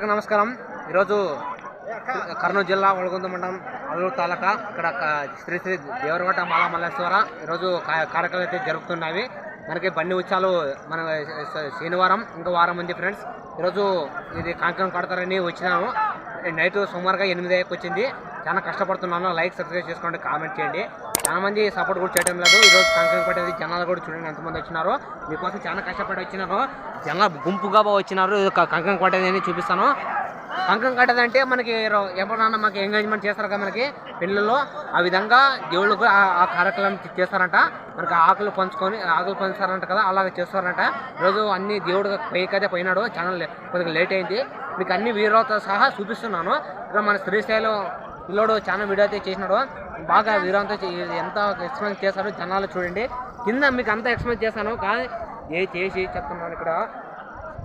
నమస్కారం. ఈరోజు కర్నూలు జిల్లా వలగొంద మండలం అల్లూరు తాలూకా ఇక్కడ శ్రీ శ్రీ దేవరగొట్ట మాల మల్లేశ్వర ఈరోజు కా- కార్యక్రమాలు అయితే జరుగుతున్నాయి మనకి బండి ఉత్సవాలు మన శనివారం ఇంకా వారం ఉంది ఫ్రెండ్స్. ఈరోజు ఇది కాంకరం కడతారని వచ్చినాము. నైట్ సుమారుగా ఎనిమిది అయ్యకు వచ్చింది. చాలా కష్టపడుతున్నాను. లైక్ సబ్స్క్రైబ్ చేసుకోండి కామెంట్ చేయండి. చాలా మంది సపోర్ట్ కూడా చేయడం లేదు. ఈరోజు కంకణం పట్టేది జనాలు కూడా చూడండి ఎంతమంది వచ్చినారో. మీకోసం చాలా కష్టపడి వచ్చినారు. జనాలు గుంపుగా వచ్చినారు. కంకణం కొట్టేది అని చూపిస్తాను. కంకణం కట్టేది అంటే మనకి రో- ఎప్పుడన్నా మాకు ఎంగేజ్మెంట్ చేస్తారు కదా మనకి పెళ్ళిలో. ఆ విధంగా దేవుళ్ళకు ఆ- ఆ కార్యక్రమం చేస్తారంట. మనకి ఆకులు పంచుకొని ఆకులు పంచుతారంట కదా అలాగే చేస్తారంట. ఈరోజు అన్ని దేవుడు అయితే పోయినాడు. చాలా లే- కొద్దిగా లేట్ అయింది. మీకు అన్ని వీరవతో సహా చూపిస్తున్నాను. ఇక్కడ మన శ్రీశైలం పిల్లోడు చాలా వీడియో అయితే చేసినాడు. బాగా వీరంతో ఎంత ఎక్స్ప్లెయిన్ చేశాడు జనాలు చూడండి. కింద మీకు అంతా ఎక్స్ప్లెయిన్ చేశాను. కానీ ఏ చేసి చెప్తున్నాను ఇక్కడ.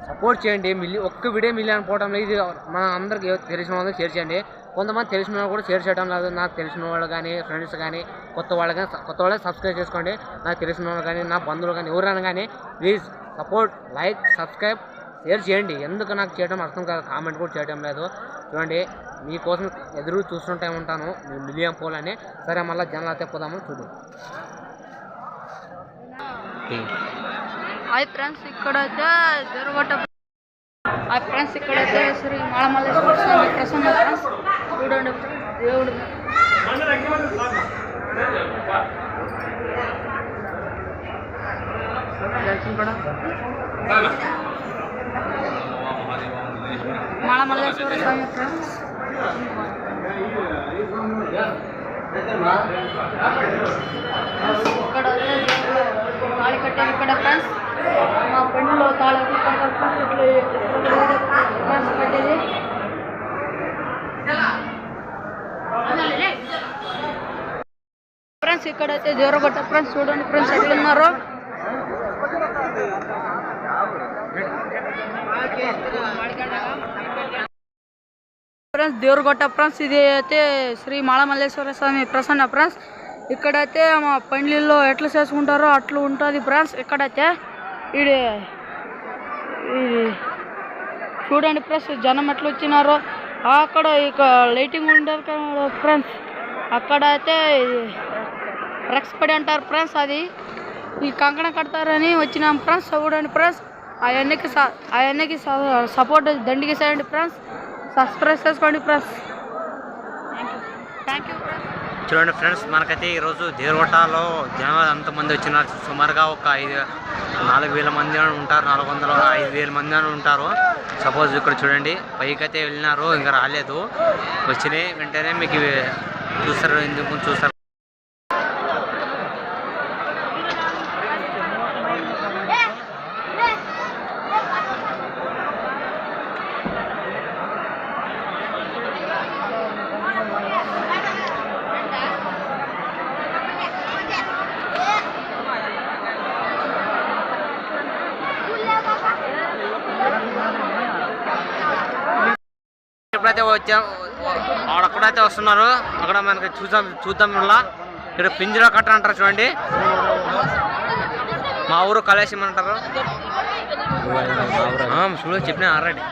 సపోర్ట్ చేయండి. మిల్లి ఒక్క వీడియో మిలియన్ పోవడం లేదు. ఇది మన అందరికి తెలిసిన వాళ్ళకి షేర్ చేయండి. కొంతమంది తెలిసిన వాళ్ళు కూడా షేర్ చేయడం లేదు. నాకు తెలిసిన వాళ్ళు కానీ ఫ్రెండ్స్ కానీ కొత్త వాళ్ళు కానీ కొత్త వాళ్ళే సబ్స్క్రైబ్ చేసుకోండి. నాకు తెలిసిన వాళ్ళు కానీ నా బంధువులు కానీ ఎవరైనా కానీ please support like subscribe share చేయండి? ఎందుకు నాకు చేయడం అర్థం కాదు కామెంట్ కూడా చేయడం లేదు. చూడండి మీకోసం ఎదురు చూస్తుంటే ఉంటాను మీ మిలియం పోలని. సరే మళ్ళీ జనాలు అయితే పోదాము చూడు. హాయ్ ఫ్రెండ్స్ ఇక్కడైతే హాయ్ ఫ్రెండ్స్ ఇక్కడైతే శ్రీ మాళమల్లేశ్వర స్వామి ప్రసన్న ఫ్రెండ్స్. చూడండి ఫ్రెండ్స్ దేవుడు మాళమల్లేశ్వర స్వామి ఫ్రెండ్స్ ఇక్కడ తాళి కట్టాము ఇక్కడ ఫ్రెండ్స్ మా పెళ్ళిలో తాళి కట్టారు ఫ్రెండ్స్ ఇట్లా ఫ్రెండ్స్ కట్టేది ఫ్రెండ్స్ ఇక్కడైతే జోరగొట్ట ఫ్రెండ్స్ చూడండి ఫ్రెండ్స్ ఎట్లా ఫ్రెండ్స్ దేవరగొట్ట ఫ్రెండ్స్ ఇది అయితే శ్రీ మాళమల్లేశ్వర స్వామి ప్రసన్న ఫ్రెండ్స్. ఇక్కడైతే మా పండ్లిల్లో ఎట్లా చేసుకుంటారో అట్లు ఉంటుంది ఫ్రెండ్స్. ఇక్కడైతే ఇది ఇది చూడండి ఫ్రెండ్స్ జనం ఎట్లా వచ్చినారో. అక్కడ ఇక లైటింగ్ ఉండదు కదా ఫ్రెండ్స్. అక్కడ అయితే రెక్స్ పడి అంటారు ఫ్రెండ్స్ అది. ఈ కంకణ కడతారని వచ్చినాం ఫ్రెండ్స్. చూడండి ఫ్రెండ్స్. ఆయనకి అవన్నీకి సపోర్ట్ దండికి చేయండి ఫ్రెండ్స్. సబ్స్క్రైబ్ చేసుకోండి ఫ్రెండ్స్. థ్యాంక్ యూ చూడండి ఫ్రెండ్స్ మనకైతే ఈరోజు దేవరగొట్టలో జనాలు ఎంతమంది వచ్చినారు? సుమారుగా ఒక ఐదు నాలుగు వేల మంది అని ఉంటారు. నాలుగు వందల ఐదు వేల మంది అని ఉంటారు. సపోజ్ ఇక్కడ చూడండి పైకి వెళ్ళినారు ఇంకా రాలేదు. వచ్చినాయి వెంటనే మీకు చూస్తారు ఎందుకు చూస్తారు? ఎప్పుడైతే వచ్చా అక్కడైతే వస్తున్నారు. అక్కడ మనకి చూద్దాం చూద్దాం మళ్ళా ఇక్కడ పింజరా కట్ట అంటారు చూడండి. మా ఊరు కలేశం అంటారు. చూడ చెప్పిన ఆల్రెడీ.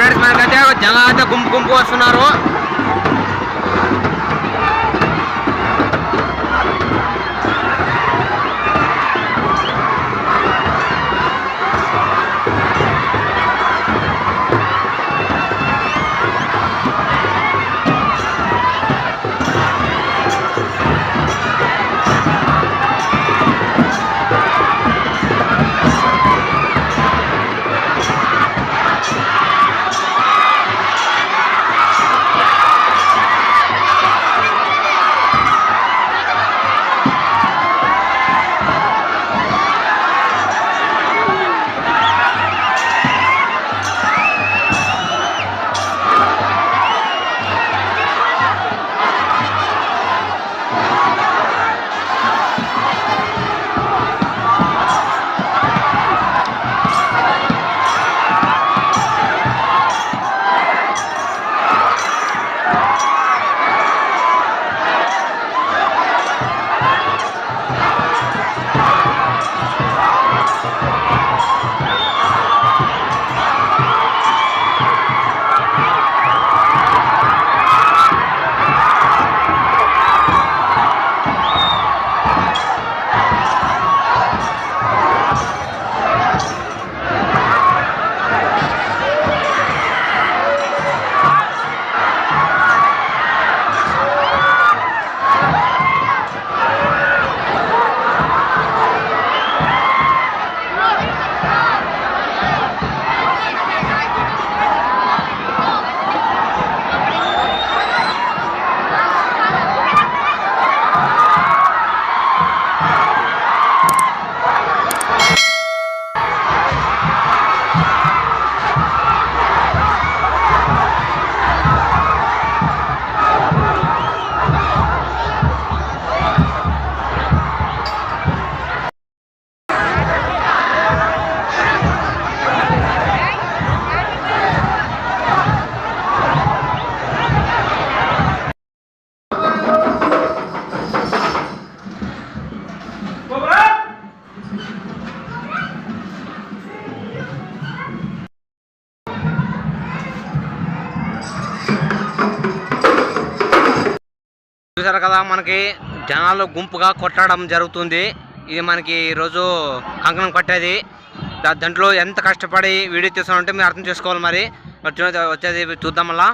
ఫ్రెండ్స్ మనకైతే జనాలు అయితే గుంపు గుంపు వస్తున్నారు. చూసారు కదా మనకి జనాలు గుంపుగా కొట్టడం జరుగుతుంది. ఇది మనకి ఈరోజు కంకణం కట్టేది. దాంట్లో ఎంత కష్టపడి వీడియో తీసామంటే మీరు అర్థం చేసుకోవాలి మరి. వచ్చేది చూద్దాం మళ్ళా.